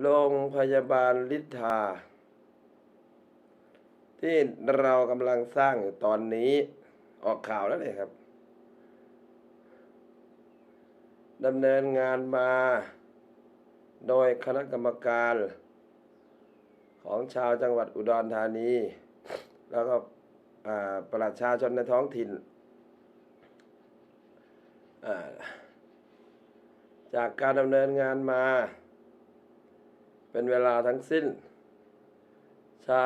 โรงพยาบาลลิทธาที่เรากำลังสร้างอยู่ตอนนี้ออกข่าวแล้วเลยครับดำเนินงานมา โดยคณะกรรมการ ของชาวจังหวัดอุดรธานี แล้วก็ประชาชนในท้องถิ่น จากการดำเนินงานมา เป็นเวลาทั้งสิ้น ใช้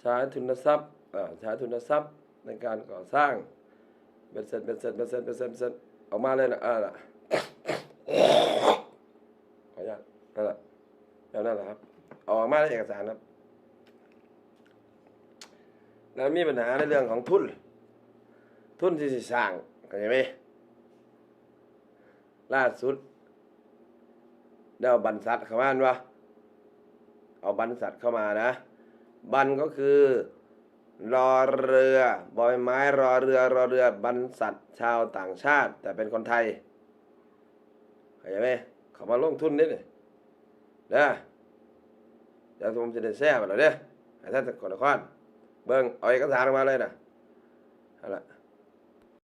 ใช้ทุนทรัพย์ใช้ทุนทรัพย์ในการก่อสร้างเป็นเสร็จเป็นเสร็จเป็นเสร็จเป็นเสร็จเป็นเสร็จออกมาเลยนะอ่าล่ะขออนุญาตนั่นแหละแล้วนั่นแหละครับออกมาในเอกสารครับ แล้วมีปัญหาในเรื่องของทุน ทุนที่สิสร้างเข้าใจไหม ล่าสุดได้เอาบันสัตเข้ามาอันวะเอาบันสัตเข้ามานะ บันก็คือ รอเรือบอยไม้รอเรือรอเรือบันสัตชาวต่างชาติ แต่เป็นคนไทยเข้าใจไหมเขามาลงทุนนิดหนึ่งนะเดี๋ยวผมจะได้แซ่บไปแล้วเด้อให้ท่านสกลนครเบิ่งเอาเอกสารมาเลยนะเอาละ